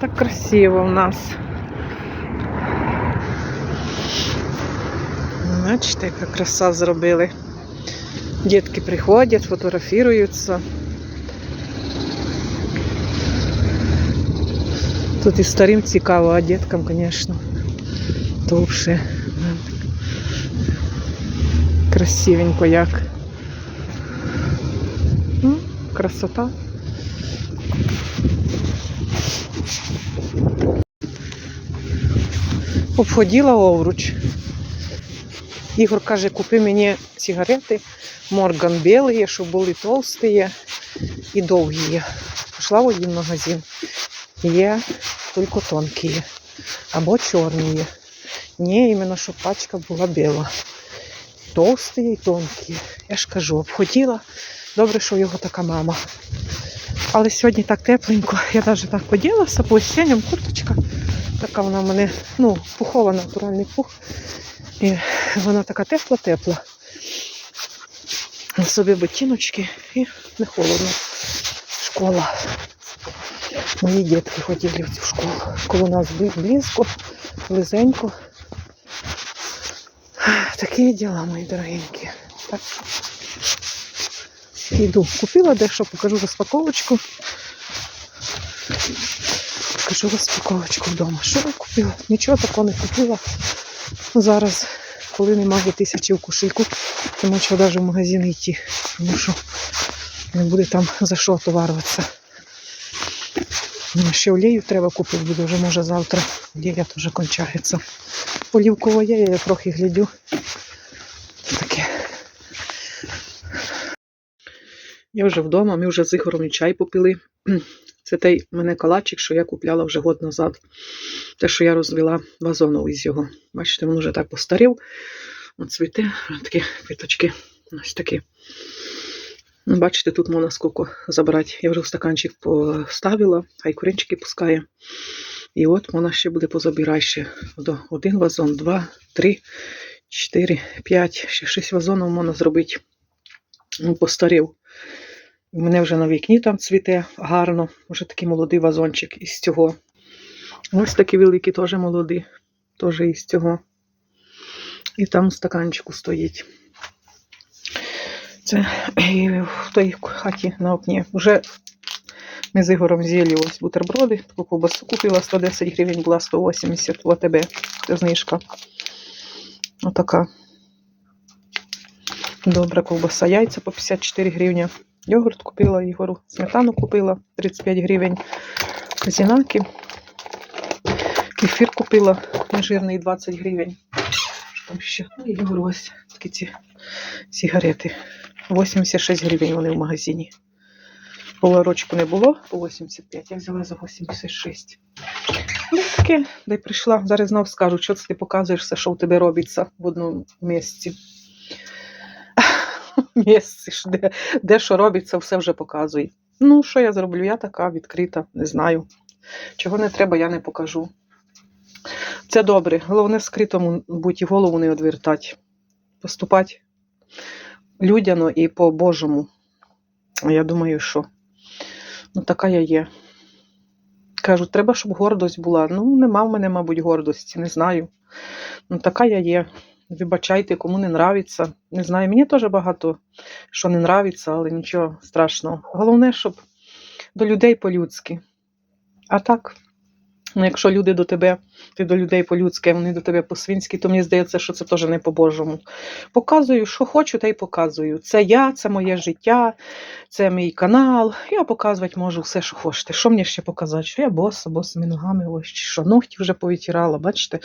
Так красиво у нас. Бачите, яка краса зробили. Дітки приходять, фотографіруються. Тут і старим цікаво, а діткам, звісно, то красивенько як. Ну, красота. Обходила овруч. Ігор каже, купи мені сигарети Морган білі, щоб були толсті і довгі. Пішла в один магазин. Є тільки тонкі. Або чорні. Ні, іменно, щоб пачка була біла. Толсті і тонкі. Я ж кажу, обходила. Добре, що його така мама. Але сьогодні так тепленько. Я навіть так поділася по осінням курточка. Така вона в мене, ну, пухова, натуральний пух. І вона така тепла-тепла. Собі ботиночки і не холодно. Школа. Мої дітки ходили в цю школу. Коло нас бли- близько, близенько. Такі діла, мої дорогенькі. Так йду. Купила дещо, покажу розпаковочку. Покажу розпаковочку вдома. Що я купила? Нічого такого не купила. Зараз, коли немає тисячі в кошельку, нема чого навіть в магазин йти. Тому що не буде там за що товаруватися. Ну, ще олію треба купити, буде вже може завтра. Олія теж кончається. Олівково є, я трохи глядю. Я вже вдома, ми вже з Ігорем і чай попили. Це той мене калачик, що я купляла вже год назад. Те, що я розвела вазоном із його. Бачите, він вже так постарів. От цвіте, такі квіточки. Ось такі. Ну, Бачите, тут можна скільки забрати. Я вже в стаканчик поставила, хай куринчики пускає. І от можна ще буде позабирати ще один вазон, два, три, чотири, п'ять, ще шість вазонів можна зробити. Ну, постарів. У мене вже на вікні там цвіте гарно. Вже такий молодий вазончик із цього. Ось такі великі теж молоді, теж із цього. І там у стаканчику стоїть. Це і в той хаті на окні. Вже ми з Ігорем з'їли ось бутерброди. Таку ковбасу купила 110 гривень, була 180 в АТБ. Це знижка. Отака. Добра ковбаса. Яйця по 54 гривні. Йогурт купила Ігору, сметану купила 35 гривень. Казінаки. Кефір купила нежирний 20 гривень. Що там ще? Ну, і Ігору ось такі ці сигарети. 86 гривень вони в магазині. Поворочку не було по 85, я взяла за 86. Ну, таке, де прийшла. Зараз знов скажу, що це ти показуєш що у тебе робиться в одному місці. Місці, де, де що робиться, все вже показує. Ну, що я зроблю? Я така відкрита, не знаю. Чого не треба, я не покажу. Це добре. Головне скритому будь і голову не відвертати. Поступати людяно і по-божому. Я думаю, що ну, така я є. Кажуть, треба, щоб гордость була. Ну, нема в мене, мабуть, гордості, не знаю. Ну, така я є. Вибачайте, кому не нравиться. Не знаю, мені теж багато що не нравиться, але нічого страшного. Головне, щоб до людей по-людськи. А так, ну, якщо люди до тебе, ти до людей по-людськи, вони до тебе по-свинськи, то мені здається, що це теж не по-божому. Показую, що хочу, те й показую. Це я, це моє життя, це мій канал. Я показувати можу все, що хочете. Що мені ще показати? Що я боса, босими ногами, ось що. Ногті вже повитирала, бачите,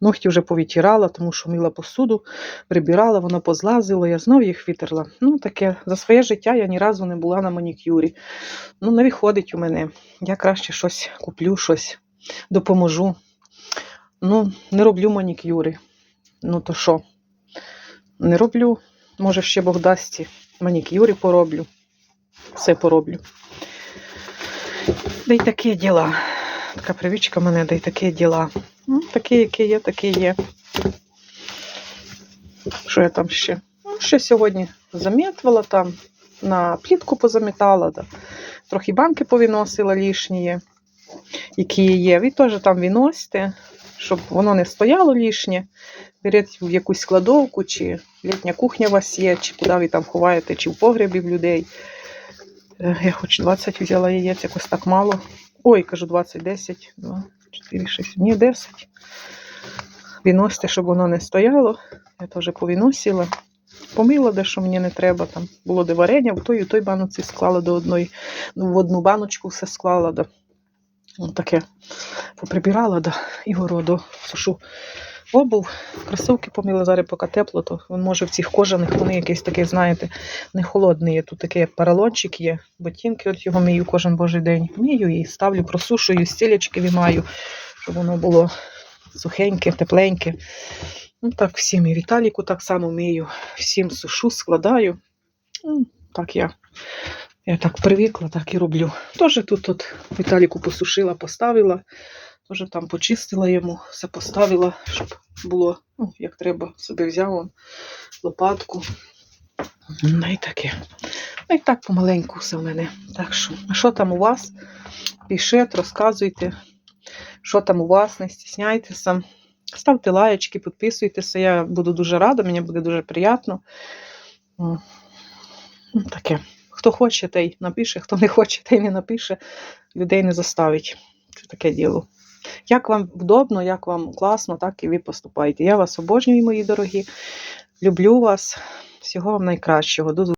ногті вже повитирала, тому що мила посуду, прибирала, воно позлазило, я знов їх витерла. Ну, таке, за своє життя я ні разу не була на манікюрі. Ну, не виходить у мене. Я краще щось куплю, щось допоможу. Ну, не роблю манікюри. Ну, то що? Не роблю. Може, ще Бог дасть манікюри пороблю. Все пороблю. Да й такі діла. Така привичка в мене, да й такі діла. Ну, такі, які є, такі є. Що я там ще? Ну, ще сьогодні замітила там, на плітку позамітала, да. трохи банки повиносила лишні. Які є. Ви теж там виносите, щоб воно не стояло лишнє. Беріть в якусь складовку, чи літня кухня у вас є, чи куди ви там ховаєте, чи в погребі в людей. Е, Я хоч 20 взяла яєць, якось так мало. Ой, кажу 20, 10, 2, 4, 6, ні, 10. Виносите, щоб воно не стояло. Я теж повиносила. Помила, де що мені не треба. Там було де варення, в той і той баноці склала до одної, ну, в одну баночку все склала. Да. Ось таке поприбирала, да, і городу сушу. Обув, кросовки помила зараз, поки тепло, то може в цих кожаних, вони якісь такі, знаєте, не холодні. Тут такий як поролончик є, ботинки, от його мию кожен божий день. Мию і ставлю, просушую, стілечки вимаю, щоб воно було сухеньке, тепленьке. Ну, так всім і Віталіку так само вмію. Всім сушу, складаю. Ну, так я, я так привикла, так і роблю. Теж тут, тут Віталіку посушила, поставила. Теж там почистила йому, все поставила, щоб було, ну, як треба, собі взяв он, лопатку. Ну і таке. Ну і так помаленьку все в мене. Так що, а що там у вас? Пишіть, розказуйте, що там у вас, не стісняйтеся. Ставте лайочки, підписуйтеся. Я буду дуже рада, мені буде дуже приємно. Ну, Таке. Хто хоче, той напише, хто не хоче, той не напише. Людей не заставить. Це таке діло. Як вам вдобно, як вам класно, так і ви поступаєте. Я вас обожнюю, мої дорогі. Люблю вас. Всього вам найкращого. До